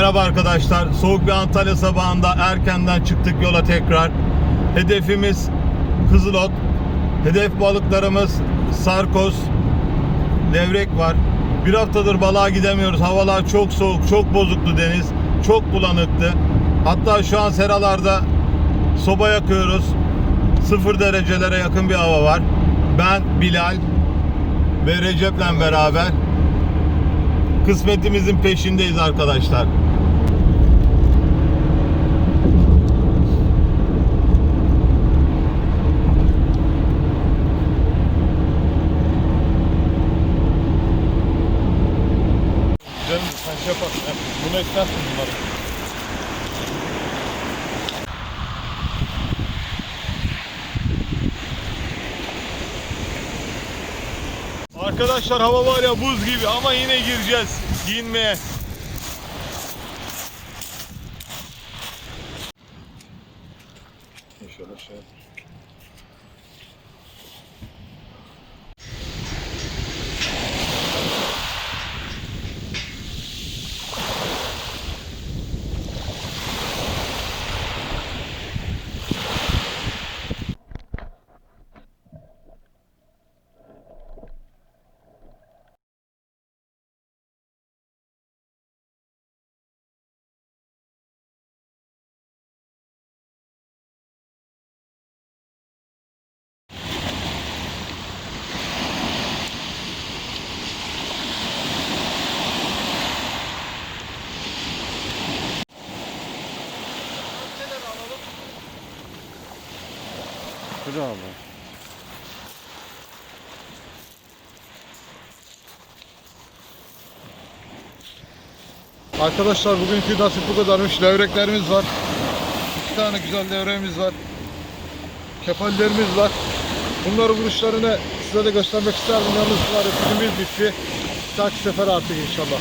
Merhaba arkadaşlar. Soğuk bir Antalya sabahında erkenden çıktık yola tekrar. Hedefimiz Kızılot. Hedef balıklarımız Sarkoz, levrek var. Bir haftadır balığa gidemiyoruz. Havalar çok soğuk, çok bozuktu deniz. Çok bulanıktı. Hatta şu an seralarda soba yakıyoruz. Sıfır derecelere yakın bir hava var. Ben Bilal ve Recep'le beraber kısmetimizin peşindeyiz arkadaşlar. Şey. Bunu eklersin bunları. Arkadaşlar hava var ya buz gibi ama yine gireceğiz giyinmeye. İnşallah şey Bravo. Arkadaşlar bugünkü nasip bu kadarmış. Levreklerimiz var. İki tane güzel levreğimiz var. Kefallerimiz var. Bunları vuruşlarını size de göstermek isterdim. Yalnız var. Filmimiz bitti. Bir dahaki sefer artık inşallah.